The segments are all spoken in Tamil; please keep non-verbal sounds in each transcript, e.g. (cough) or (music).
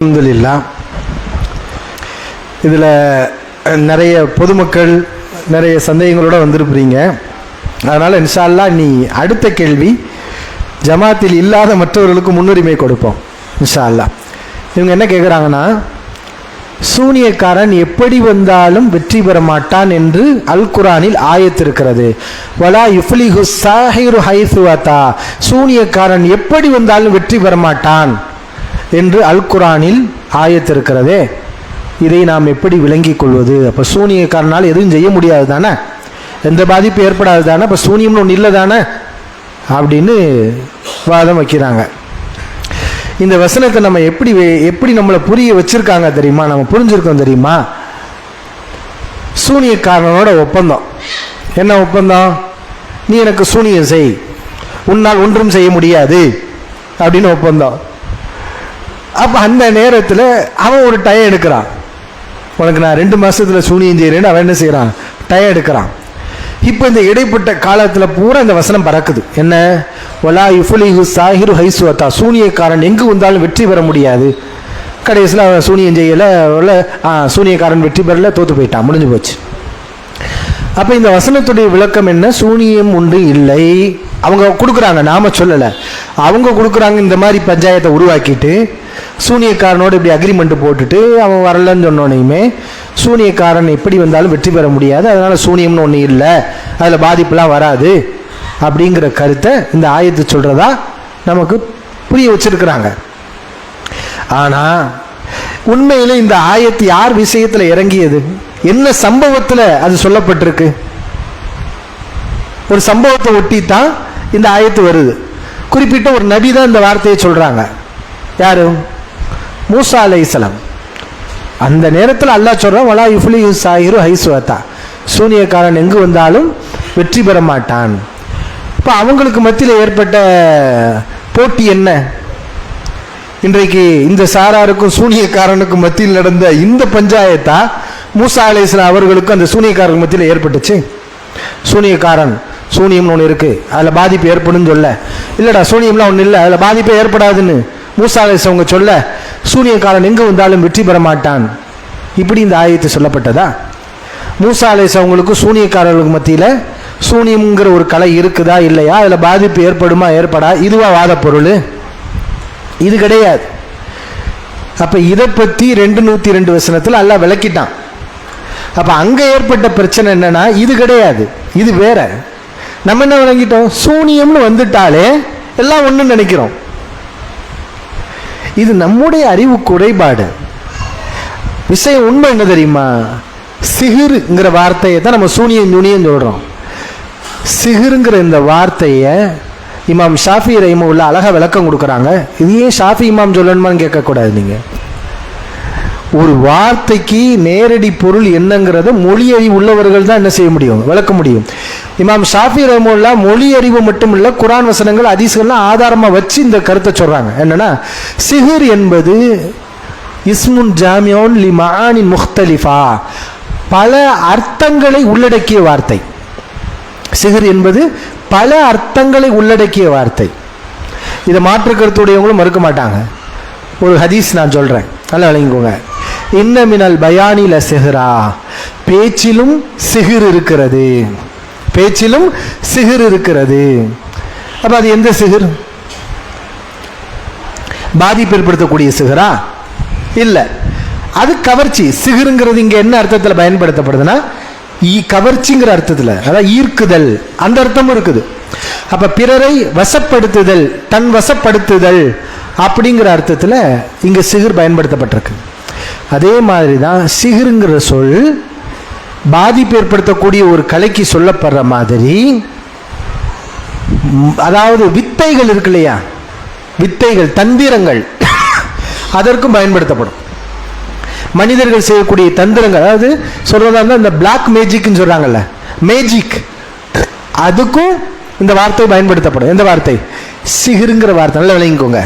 அலமதுல்லா இதில் நிறைய பொதுமக்கள் நிறைய சந்தேகங்களோட வந்திருப்பீங்க அதனால் இன்ஷா அல்லாஹ் நீ அடுத்த கேள்வி ஜமாத்தில் இல்லாத மற்றவர்களுக்கு முன்னுரிமை கொடுப்போம் இன்ஷா அல்லாஹ் இவங்க என்ன கேட்குறாங்கன்னா சூனியக்காரன் எப்படி வந்தாலும் வெற்றி பெற மாட்டான் என்று அல் குரானில் ஆயத்திருக்கிறது வலா யுஃப்லிஹு சாஹிரு ஹைசுவதா சூனியக்காரன் எப்படி வந்தாலும் வெற்றி பெற மாட்டான். என்று அல் குரானில் ஆயத்திருக்கிறதே. இதை நாம் எப்படி விளங்கிக் கொள்வது? அப்போ சூனியக்காரனால் எதுவும் செய்ய முடியாது தானே? எந்த பாதிப்பும் ஏற்படாது தானே? அப்போ சூனியம்னு ஒன்று இல்லை தானே? அப்படின்னு வாதம் வைக்கிறாங்க. இந்த வசனத்தை நம்ம எப்படி வே- எப்படி நம்மளை புரிய வச்சிருக்காங்க தெரியுமா? நம்ம புரிஞ்சிருக்கோம் தெரியுமா? சூனியக்காரனோட ஒப்பந்தம். என்ன ஒப்பந்தம்? நீ எனக்கு சூனியம் செய். உன்னால் ஒன்றும் செய்ய முடியாது. அப்படின்னு ஒப்பந்தம். அப்போ அந்த நேரத்தில் அவன் ஒரு டயம் எடுக்கிறான். உனக்கு நான் ரெண்டு மாதத்தில் சூனியம் செய்கிறேன்னு அவன் என்ன செய்கிறான் டயம் எடுக்கிறான். இப்போ இந்த இடைப்பட்ட காலத்தில் பூரா இந்த வசனம் பறக்குது. என்ன? ஒலா யுஃபுலிஹு சாஹிரு ஹைசுவத்தா சூனியக்காரன் எங்கு வந்தாலும் வெற்றி பெற முடியாது. கடைசியில் அவன் சூனியம் செய்யலை ஆ சூனியக்காரன் வெற்றி பெறல தோற்று போயிட்டான். முடிஞ்சு போச்சு. அப்போ இந்த வசனத்துடைய விளக்கம் என்ன? சூனியம் ஒன்று இல்லை. அவங்க கொடுக்குறாங்க நாம சொல்லலை. அவங்க கொடுக்குறாங்க இந்த மாதிரி பஞ்சாயத்தை உருவாக்கிட்டு சூனியக்காரனோடு இப்படி அக்ரிமெண்ட் போட்டுட்டு அவன் வரலன்னு சொன்னோனையுமே சூனியக்காரன் எப்படி வந்தாலும் வெற்றி பெற முடியாது. அதனால் சூனியம்னு ஒன்று இல்லை. அதில் பாதிப்புலாம் வராது. அப்படிங்கிற கருத்தை இந்த ஆயத்து சொல்கிறதா நமக்கு புரிய வச்சிருக்கிறாங்க. ஆனால் உண்மையில் இந்த ஆயத்து யார் விஷயத்தில் இறங்கியது? என்ன சம்பவத்தில் அது சொல்லப்பட்டிருக்கு? ஒரு சம்பவத்தை ஒட்டி தான் இந்த ஆயத்து வருது. குறிப்பிட்ட ஒரு நபி தான் இந்த வார்த்தையை சொல்கிறாங்க யாரும் மூசா அலைஹிஸ்ஸலாம் அந்த நேரத்தில் அல்லா சொல்கிறான் வலா இஃப்லி சாயிரு ஹைசுவத்தா சூனியக்காரன் எங்கு வந்தாலும் வெற்றி பெற மாட்டான். இப்போ அவங்களுக்கு மத்தியில் ஏற்பட்ட போட்டி என்ன? இன்றைக்கு இந்த சாராருக்கும் சூனியக்காரனுக்கும் மத்தியில் நடந்த இந்த பஞ்சாயத்தா மூசா அலை இஸ்லாம் அவர்களுக்கும் அந்த சூனியக்காரருக்கு மத்தியில் ஏற்பட்டுச்சு? சூனியக்காரன் சூனியம்னு ஒன்று இருக்குது அதில் பாதிப்பு ஏற்படும்னு சொல்ல. இல்லைடா சூனியம்லாம் ஒன்றும் இல்லை. அதில் பாதிப்பே ஏற்படாதுன்னு மூசா அவங்க சொல்ல. சூனியக்காரன் எங்கே வந்தாலும் வெற்றி பெற மாட்டான் இப்படி இந்த ஆயத்து சொல்லப்பட்டதா? மூசா அலைஹிஸ்ஸலாம் அவங்களுக்கும் சூனியக்காரர்களுக்கு மத்தியில் சூனியம்ங்கிற ஒரு கலை இருக்குதா இல்லையா? அதில் பாதிப்பு ஏற்படுமா ஏற்படா? இதுவா வாதப்பொருள் இது கிடையாது. அப்போ இதை பற்றி ரெண்டு நூற்றி ரெண்டு வசனத்தில் எல்லாம் விளக்கிட்டான். அப்போ அங்கே ஏற்பட்ட பிரச்சனை என்னன்னா இது கிடையாது. இது வேற. நம்ம என்ன விளங்கிட்டோம்? சூனியம்னு வந்துட்டாலே எல்லாம் ஒன்று நினைக்கிறோம். இது நம்முடைய அறிவு குறைபாடு. விஷயம் உண்மை என்ன தெரியுமா? சிகிருங்கிற வார்த்தையை தான் நம்ம சூனியம் யூனியம் சொல்கிறோம் சிகிருங்கிற இந்த வார்த்தையை இமாம் ஷாஃபி ரஹிமுல்லா அழகா விளக்கம் கொடுக்குறாங்க. இது ஏன் ஷாஃபி இமாம் சொல்லணுமான்னு கேட்கக்கூடாது நீங்கள் ஒரு வார்த்தைக்கு நேரடி பொருள் என்னங்கிறத மொழி அறிவு உள்ளவர்கள் தான் என்ன செய்ய முடியும்? விளக்க முடியும். இமாம் ஷாஃபி ரஹமுல்லா மொழி அறிவு மட்டும் இல்லை குரான் வசனங்கள் அதிசயங்கள்லாம் ஆதாரமாக வச்சு இந்த கருத்தை சொல்கிறாங்க என்னன்னா சிஹிர் என்பது இஸ்முன் ஜாமியோன் லி மஆனின் முக்தலிஃபா. பல அர்த்தங்களை உள்ளடக்கிய வார்த்தை. சிகர் என்பது பல அர்த்தங்களை உள்ளடக்கிய வார்த்தை. இதை மாற்று கருத்துடையவங்களும் மறுக்க மாட்டாங்க. ஒரு ஹதீஸ் நான் சொல்கிறேன் நல்லா விளங்கிக்கோங்க. இன்னமினல் பயானில சிஹரா. பேச்சிலும் சிகிர் இருக்கிறது. பேச்சிலும் சிகிர் இருக்கிறது. அப்ப அது எந்த சிகிர் பாதிப்பு ஏற்படுத்தக்கூடிய சிகரா இல்ல. அது கவர்ச்சி. சிகிருங்கிறது இங்க என்ன அர்த்தத்தில் பயன்படுத்தப்படுதுன்னா கவர்ச்சிங்கிற அர்த்தத்தில் அதாவது ஈர்க்குதல். அந்த அர்த்தமும் இருக்குது. அப்ப பிறரை வசப்படுத்துதல் தன் வசப்படுத்துதல் அப்படிங்கிற அர்த்தத்தில் இங்க சிகிர் பயன்படுத்தப்பட்டிருக்கு. அதே மாதிரி தான் சிகிருங்கிற சொல் பாதிப்பு ஏற்படுத்தக்கூடிய ஒரு கலைக்கு சொல்லப்படுற மாதிரி அதாவது வித்தைகள் இருக்கு இல்லையா? வித்தைகள் தந்திரங்கள் (coughs) அதற்கும் பயன்படுத்தப்படும். மனிதர்கள் செய்யக்கூடிய தந்திரங்கள் அதாவது சொல்றதா இருந்தால் இந்த பிளாக் மேஜிக்னு சொல்றாங்கல்ல மேஜிக் அதுக்கும் இந்த வார்த்தை பயன்படுத்தப்படும். எந்த வார்த்தை? சிகிருங்கிற வார்த்தை. நல்லா விளங்கிக்கோங்க.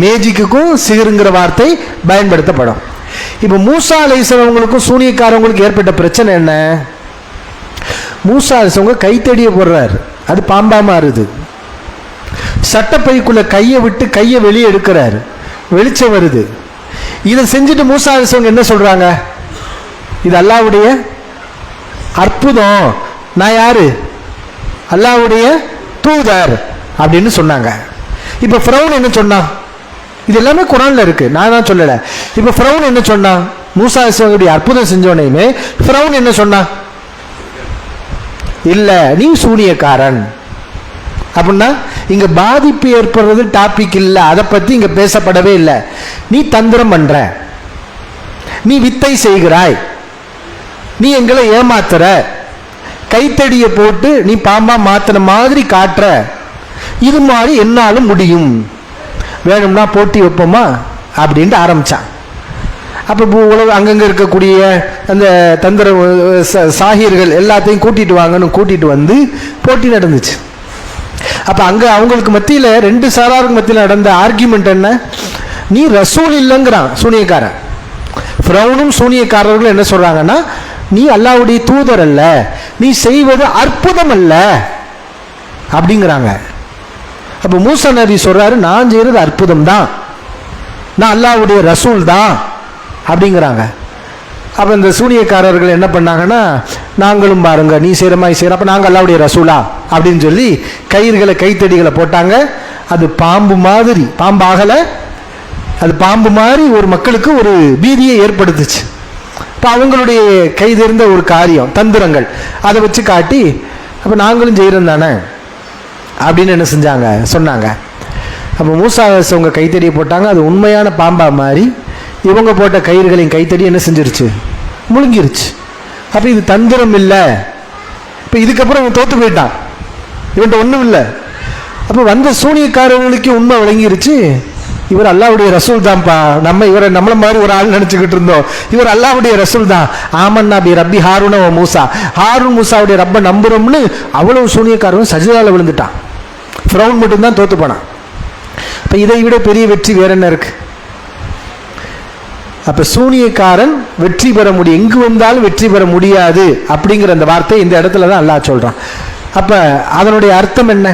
மேஜிக்குக்கும் சிகிருங்கிற வார்த்தை பயன்படுத்தப்படும். இப்போ மூசா அலைசவங்களுக்கும் சூனியக்காரவங்களுக்கும் ஏற்பட்ட பிரச்சனை என்ன? மூசா அலைசவங்க கைத்தடியை போடுறாரு. அது பாம்பா மாறுது. சட்டப்பைக்குள்ள கையை விட்டு கையை வெளியே எடுக்கிறாரு. வெளிச்சம் வருது. இதை செஞ்சுட்டு மூசா அலிசவங்க என்ன சொல்றாங்க? இது அல்லாவுடைய அற்புதம். நான் யாரு? அல்லாவுடைய தூதர் அப்படின்னு சொன்னாங்க. இப்போ ஃப்ரௌன் என்ன சொன்னான்? இது எல்லாமே குரானில் இருக்குது நான் தான் சொல்லலை. இப்போ ஃப்ரௌன் என்ன சொன்னான் மூசா அலிஸ்லாமுடைய அற்புதம் செஞ்சோனையுமே ஃப்ரௌன் என்ன சொன்னான் இல்லை நீ சூனியக்காரன். அப்படின்னா இங்கே பாதிப்பு ஏற்படுறது டாபிக் இல்லை. அதை பற்றி இங்கே பேசப்படவே இல்லை. நீ தந்திரம் பண்ணுற நீ வித்தை செய்கிறாய். நீ எங்களை ஏமாத்துற. கைத்தடியை போட்டு நீ பாம்பா மாத்தின மாதிரி காட்டுற. இது மாதிரி என்னாலும் முடியும். வேணும்னா போட்டி வைப்போமா? அப்படின்ட்டு ஆரம்பித்தான் அப்போ உலக அங்கங்கே இருக்கக்கூடிய அந்த தந்திர சாகியர்கள் ச- எல்லாத்தையும் கூட்டிகிட்டு வாங்கன்னு கூட்டிகிட்டு வந்து போட்டி நடந்துச்சு. அப்போ அங்கே அவங்களுக்கு மத்தியில் ரெண்டு சாராருக்கு மத்தியில் நடந்த ஆர்கியூமெண்ட் என்ன? நீ ரசூல் இல்லைங்கிறான் சூனியக்காரன். ஃப்ரௌனும் சூனியக்காரர்களும் என்ன சொல்கிறாங்கன்னா நீ அல்லாவுடைய தூதர் அல்ல. நீ செய்வது அற்புதம் அல்ல. அப்படிங்கிறாங்க. அப்போ மூசா நபி சொல்கிறாரு நான் செய்கிறது அற்புதம் தான் நான் அல்லாவுடைய ரசூல் தான் அப்படிங்கிறாங்க. அப்போ இந்த சூனியக்காரர்கள் என்ன பண்ணாங்கன்னா நாங்களும் பாருங்க நீ செய்கிற மாதிரி செய்கிற அப்போ நாங்கள் அல்லாவுடைய ரசூலா அப்படின்னு சொல்லி கயிறுகளை கைத்தடிகளை போட்டாங்க. அது பாம்பு மாதிரி பாம்பு ஆகலை. அது பாம்பு மாதிரி ஒரு மக்களுக்கு ஒரு பீதியை ஏற்படுத்துச்சு. இப்போ அவங்களுடைய கைதிருந்த ஒரு காரியம் தந்திரங்கள். அதை வச்சு காட்டி அப்போ நாங்களும் செய்கிறோம் தானே அப்படின்னு என்ன செஞ்சாங்க? சொன்னாங்க. அப்போ மூசா அவங்க கைத்தடியை போட்டாங்க அது உண்மையான பாம்பா மாதிரி இவங்க போட்ட கயிறுகளின் கைத்தடி என்ன செஞ்சிருச்சு? முழுங்கிருச்சு. அப்போ இது தந்திரம் இல்லை. இப்போ இதுக்கப்புறம் இவன் தோற்று போயிட்டான். இவன்ட்ட ஒன்றும் இல்லை. அப்போ வந்த சூனியக்காரவங்களுக்கு உண்மை விளங்கிருச்சு. இவர் அல்லாவுடைய ரசூல் தான்ப்பா. நம்ம இவரை நம்மள மாதிரி ஒரு ஆள் நினச்சிக்கிட்டு இருந்தோம். இவர் அல்லாவுடைய ரசூல் தான். ஆமன் நபி ரப்பி ஹாரூன மூசா. ஹாரூன் மூசாவுடைய ரப்ப நம்புறோம்னு அவ்வளவு சூனியக்காரன் சஜிதாவில் விழுந்துட்டான். ஃப்ரௌன் மட்டும்தான் தோற்று போனான் இப்போ இதை விட பெரிய வெற்றி வேற என்ன இருக்கு? அப்ப சூனியக்காரன் வெற்றி பெற முடியும் எங்கு வந்தாலும் வெற்றி பெற முடியாது அப்படிங்கிற அந்த வார்த்தை இந்த இடத்துல தான் அல்லாஹ் சொல்றான். அப்ப அதனுடைய அர்த்தம் என்ன?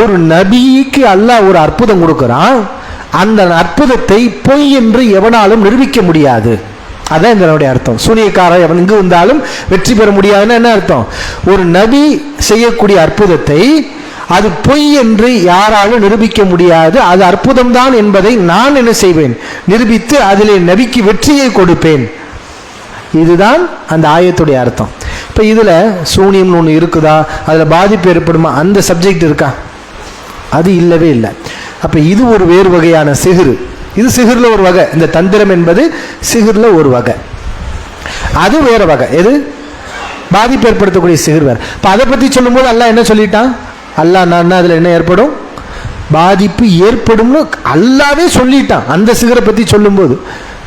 ஒரு நபிக்கு அல்லாஹ் ஒரு அற்புதம் கொடுக்குறான். அந்த அற்புதத்தை பொய் என்று எவனாலும் நிரூபிக்க முடியாது. அதான் இதனுடைய அர்த்தம். சூனியக்காரன் எவன் இங்கு வந்தாலும் வெற்றி பெற முடியாதுன்னு என்ன அர்த்தம்? ஒரு நபி செய்யக்கூடிய அற்புதத்தை அது பொய் என்று யாராலும் நிரூபிக்க முடியாது. அது அற்புதம்தான் என்பதை நான் என்ன செய்வேன்? நிரூபித்து அதிலே நபிக்கு வெற்றியை கொடுப்பேன். இதுதான் அந்த ஆயத்துடைய அர்த்தம். இப்போ இதில் சூனியம்னு ஒன்று இருக்குதா? அதில் பாதிப்பு ஏற்படுமா? அந்த சப்ஜெக்ட் இருக்கா? அது இல்லவே இல்லை. அப்போ இது ஒரு வேறு வகையான சிகிறு இது சிகிரில் ஒரு வகை. இந்த தந்திரம் என்பது சிகிரில் ஒரு வகை. அது வேறு வகை. எது? பாதிப்பு ஏற்படுத்தக்கூடிய சிகிர் வேறு. இப்போ அதை பற்றி சொல்லும்போது அல்ல என்ன சொல்லிட்டான்? அல்லா நான் அதில் என்ன ஏற்படும்? பாதிப்பு ஏற்படும்னு அல்லாவே சொல்லிட்டான். அந்த சிகரை பற்றி சொல்லும்போது.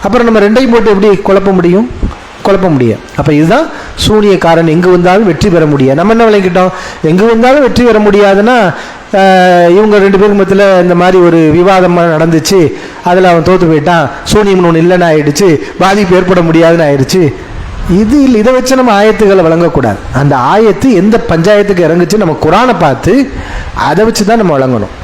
அப்புறம் நம்ம ரெண்டையும் போட்டு எப்படி குழப்ப முடியும்? குழப்ப முடியும் அப்போ இதுதான் சூனியக்காரன் எங்கே வந்தாலும் வெற்றி பெற முடியாது. நம்ம என்ன விளங்கிட்டோம்? எங்கே வந்தாலும் வெற்றி பெற முடியாதுன்னா இவங்க ரெண்டு பேருக்கு மத்தியில் இந்த மாதிரி ஒரு விவாதம் நடந்துச்சு. அதில் அவன் தோற்று போயிட்டான். சூனியம்னு ஒன்று இல்லைன்னு ஆயிடுச்சு. பாதிப்பு ஏற்பட முடியாதுன்னு ஆயிடுச்சு. இது இல்லை இதை வச்சு நம்ம ஆயத்துக்களை வழங்கக்கூடாது. அந்த ஆயத்து எந்த பஞ்சாயத்துக்கு இறங்குச்சு நம்ம குரானை பார்த்து அதை வச்சு தான் நம்ம வழங்கணும்.